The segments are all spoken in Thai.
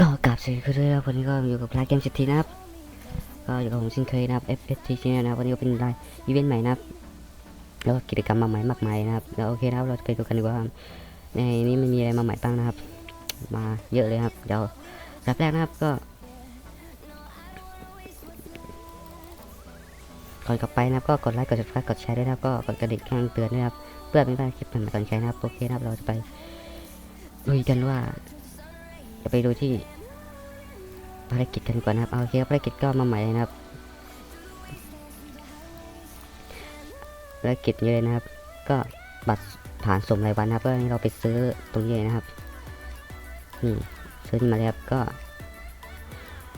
ก็กราบสวัสดีคุณด้วยนะครับวันนี้ก็อยู่กับรายเกมสิทธินะครับ ก็อยู่กับผมเช่นเคยนะครับ FST ช h a n n นะครับวันนี้ก็เป็นรายอีเวนต์ใหม่นะครับ แล้วก็กิจกรรมมาใหม่มากมายนะครับ แล้วโอเคนะครับเราจะไปดูกันดีกว่าในนี้มันมีอะไรมาใหม่บ้างนะครับ มาเยอะเลยครับ เดี๋ยวแบบแรกนะครับก็ก่อนกลับไปนะครับก็กดไลค์กด subscribe กดแชร์ด้วยนะครับก็กดกระดิ่งแจ้งเตือนด้วยครับเพื่อไม่พลาดคลิปใหม่ๆก่อนใครนะครับโอเคนะครับเราจะไปลุยกันว่า จะไปดูที่ภารกิจกันก่อนนะครับ เอาโอเคภารกิจก็มาใหม่เลยนะครับ ภารกิจนี้เลยนะครับ ก็บัตรผ่านสมรายวันนะครับก็ให้เราไปซื้อตรงนี้เลยนะครับ นี่ซื้อนี่มาแล้วครับก็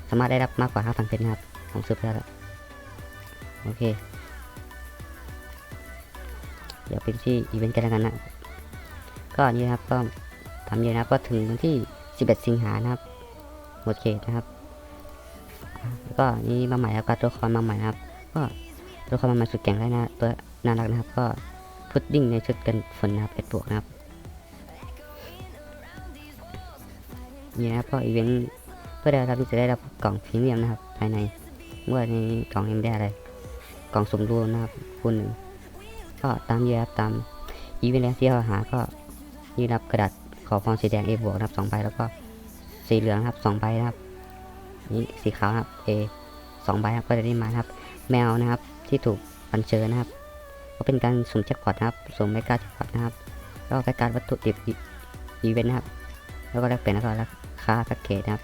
สามารถได้รับมากกว่า5,000เพชรนะครับผมซื้อไปแล้วโอเค เดี๋ยวเป็นที่อีเวนต์กันแล้วกันนะ ก็อันนี้นะครับก็ทำเยอะนะครับก็ถึงวันที่ 11 สิงหานะครับ หมดเขตนะครับ ก็นี่มาใหม่ครับก็ตัวละครมาใหม่ครับ ก็ตัวละครมาใหม่สุดเก่งแล้นะตัวน่ารักนะครับ ก็พุดดิ้งในชุดกันฝนนะครับเอ็ดบวกนะครับนี่นะครับก็อีเวนต์เพื่อได้รับที่จะได้รับกล่องพรีเมียมนะครับ ภายในเมื่อในกล่องยังไม่ได้อะไร กล่องสมรูปนะครับคูณหนึ่งก็ตามเยอะครับตามอีเวนต์แรกที่เราหาก็นี่รับกระดาษ ขอพรสีแดง A บวกนะครับสองใบแล้วก็สีเหลืองครับสองใบนะครับนี่สีขาวครับ A สองใบครับก็จะได้มาครับ แมวนะครับที่ถูกอัญเชิญนะครับ ก็เป็นการสุ่มแจ็คพอตนะครับสุ่มไม่กาแจ็คพอตนะครับ แล้วก็รายการวัตถุดิบอีเวนต์นะครับ แล้วก็แลกเปลี่ยนแล้วก็ราคาแพ็กเกจนะครับ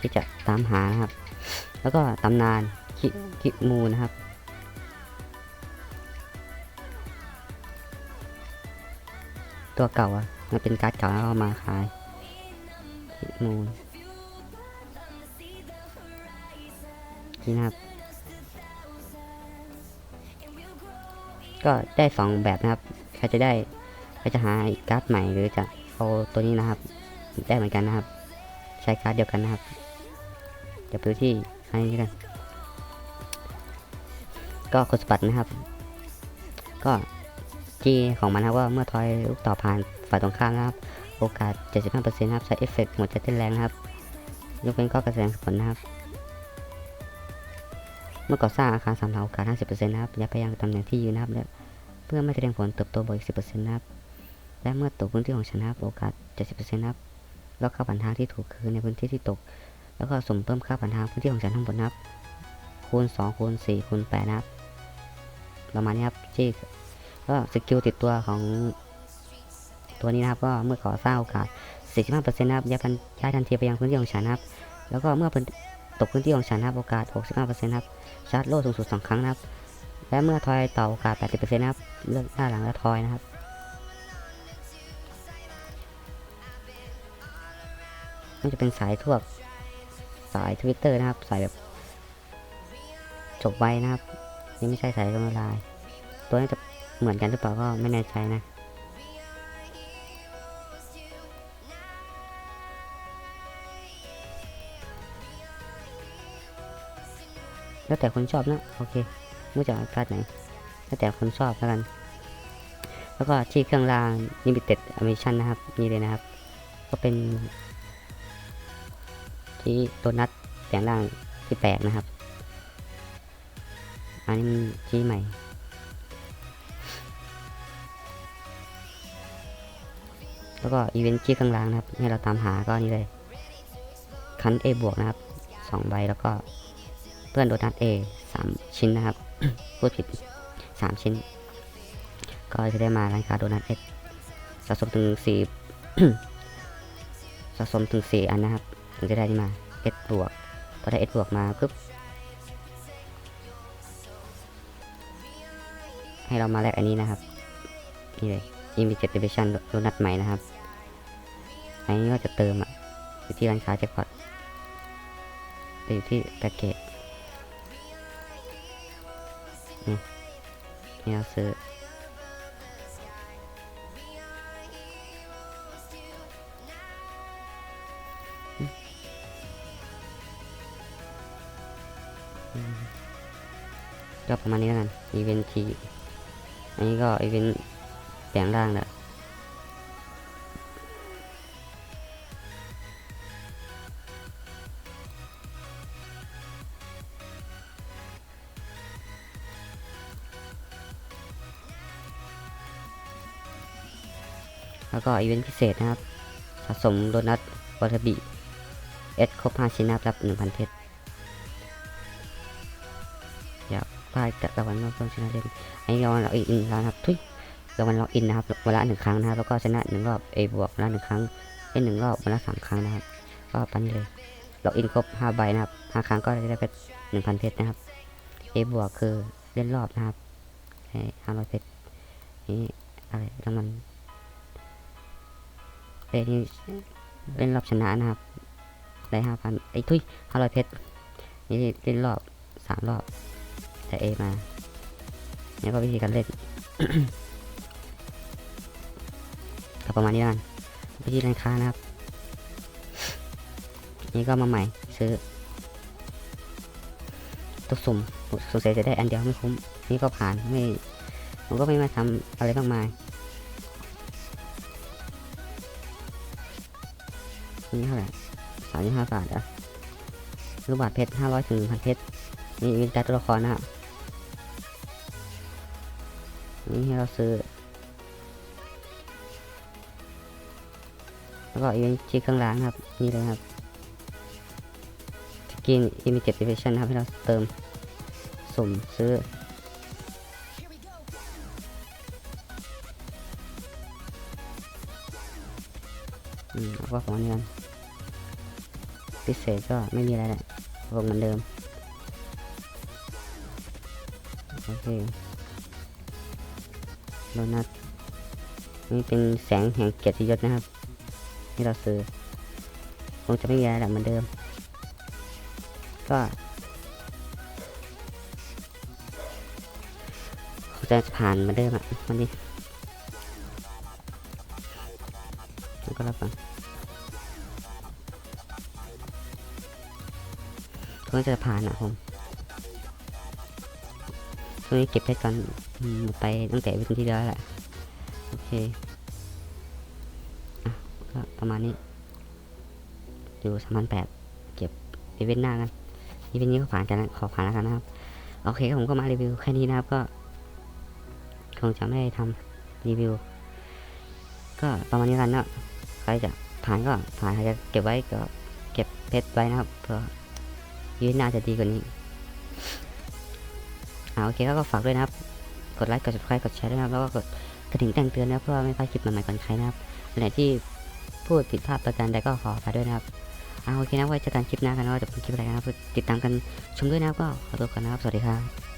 ที่จะตามหานะครับ แล้วก็ตำนานคิคิมูนะครับตัวเก่าอะ มันเป็นการ์ดเก่าแล้วเอามาขายคิมูนนี่นะครับ ก็ได้สองแบบนะครับ ใครจะได้ใครจะหาการ์ดใหม่หรือจะเอาตัวนี้นะครับ ได้เหมือนกันนะครับ ใช้การ์ดเดียวกันนะครับเดี๋ยวไปที่อันนี้กัน ก็กดสปัดนะครับ ก็จีของมันนะว่าเมื่อทอยลูกต่อผ่าน ฝ่ายตรงข้ามนะครับ โอกาส 75%นะครับใช้เอฟเฟกต์หัวใจเต้นแรงนะครับ ยกเว้นข้อกระแสผลนะครับ เมื่อก่อสร้างอาคารสามเหล่าโอกาส 50%นะครับย่าพยายามตำแหน่งที่ยืนนะครับและเพื่อไม่แสดงผลเติบโตบวกอีก10%นะครับ และเมื่อตกพื้นที่ของฉันะครับโอกาส 70%นะครับแล้วค่าผ่านทางที่ถูกคือในพื้นที่ที่ตก แล้วก็สมเพิ่มค่าผ่านทางพื้นที่ของฉันทั้งหมดนะครับ คูณ 2 คูณ 4 คูณ8นะครับ ประมาณนี้ครับที่ก็สกิลติดตัวของ ตัวนี้นะครับก็เมื่อก่อสร้างโอกาส 45%นะครับย้ายทันย้ายทันทีไปยังพื้นที่ของฉันครับ แล้วก็เมื่อพื้นตกพื้นที่ของฉันครับโอกาส 65%นะครับชาร์จโล่สูงสุด 2 ครั้งนะครับ และเมื่อทอยต่อโอกาส 80%นะครับเลือกหน้าหลังแล้วทอยนะครับมันจะเป็นสายทั่วสายทวิตเตอร์นะครับ สายแบบจบไวนะครับ นี่ไม่ใช่สายลงลาย ตัวนี้จะเหมือนกันหรือเปล่าก็ไม่แน่ใจนะ แล้วแต่คนชอบนะโอเคไม่รู้จะเอาการ์ดไหน แล้วแต่คนชอบแล้วกัน แล้วก็ที่เครื่องราง limited edition นะครับนี่เลยนะครับ ก็เป็น ที่ตัวนัดแปลงร่างที่แปลกนะครับ อันนี้ที่ใหม่แล้วก็อีเวนต์ที่ข้างล่างนะครับ ให้เราตามหาก็นี่เลย คัน A บวกนะครับสองใบแล้วก็ พื่อนโดนัท A สามชิ้นนะครับ พูดผิดสามชิ้น ก็จะได้มาร้านค้าโดนัท X สะสมถึงสี่สะสมถึงสี่อันนะครับถึงจะได้นี่มา S บวกพอได้ S บวกมาปุ๊บให้เรามาแลกอันนี้นะครับ นี่เลย Immediate Division โดนัทใหม่นะครับ อันนี้ก็จะเติมอะ อยู่ที่ร้านค้าแจ็คพอตจะอยู่ที่แพ็กเกจ นี่นี่เซื้อก็ประมาณนี้แล้วกันอีเวนต์ทีอันนี้ก็อีเวนต์แปลงร่างแหละ แล้วก็อีเวนต์พิเศษนะครับ สะสมโดนัทวอทบิเอสครบ5ชิ้นนะครับรับ 1,000 เพชรอยากพลาดกับรางวัลรอบต้นชนะเล่นอันนี้รางวัลล็อกอินแล้วนะครับทุยรางวัลล็อกอินนะครับวันละหนึ่งครั้งนะครับแล้วก็ชนะหนึ่งรอบ A บวกวันละหนึ่งครั้งเล่นหนึ่งรอบวันละสามครั้งนะครับ ก็ปันนี้เลยล็อกอินครบ5ใบนะครับ5ครั้งก็จะได้เพชร1,000เพชรนะครับ A บวกคือเล่นรอบนะครับให้500เพชรนี่อะไรรางวัล เล่นเล่นรอบชนะนะครับ ได้ห้าพันไอ้ทุยห้าร้อยเพชรนี่เล่นรอบสามรอบแต่เอมาเนี่ยก็วิธีการเล่นก็ประมาณนี้แล้วกันวิธีร้านค้านะครับ นี่ก็มาใหม่ซื้อตัวสุ่มสงสัยจะได้อันเดียวไม่คุ้ม นี่ก็ผ่านไม่ผมก็ไม่มาทำอะไรมากมาย นี่เท่าไหร่สามสิบห้าบาทอะลูกบาทเพชรห้าร้อยถึงพันเพชรนี่มีแต่ตัวละครนะฮะนี่ให้เราซื้อ แล้วก็อีเวนต์ที่เครื่องรางครับ นี่เลยครับสกินอิมิเจตดิเวชั่นครับ ให้เราเติมสุ่มซื้ออืมแล้วก็ของนี้กัน พิเศษก็ไม่มีอะไรแหละลงเหมือนเดิม โอเคโดนัทนี่เป็นแสงแห่งเกียรติยศนะครับ ที่เราซื้อคงจะไม่มีอะไรแหละเหมือนเดิม ก็คงจะผ่านเหมือนเดิมอะวันนี้แล้วก็รับฟัง ก็จะผ่านอะผมช่วงนี้เก็บเพชรก่อนไปตั้งแต่วิธีที่แล้วแหละ โอเคอะก็ประมาณนี้ อยู่สามพันแปดเก็บอีเวนต์หน้ากันอีเวนต์นี้ก็ผ่านกันขอผ่านแล้วกันนะครับ โอเคผมก็มารีวิวแค่นี้นะครับก็คงจะไม่ได้ทำรีวิว ก็ประมาณนี้กันเนาะใครจะผ่านก็ผ่านใครจะเก็บไว้ก็เก็บเพชรไว้นะครับเพื่อ ยืนน่าจะดีกว่านี้อ่าโอเคก็ฝากด้วยนะครับ กดไลค์ กด subscribe กดแชร์ด้วยนะครับ แล้วก็กดกระดิ่งแจ้งเตือนนะเพื่อไม่พลาดคลิปใหม่ๆก่อนใครนะครับอันไหนที่พูดผิดพลาดประการใดก็ขออภัยด้วยนะครับอ่าโอเคนะไว้เจอกันคลิปหน้ากันว่าจะเป็นคลิปอะไรนนะครับติดตามกันชมด้วยนะครับก็ขอตัวก่อนนะครับ สวัสดีครับ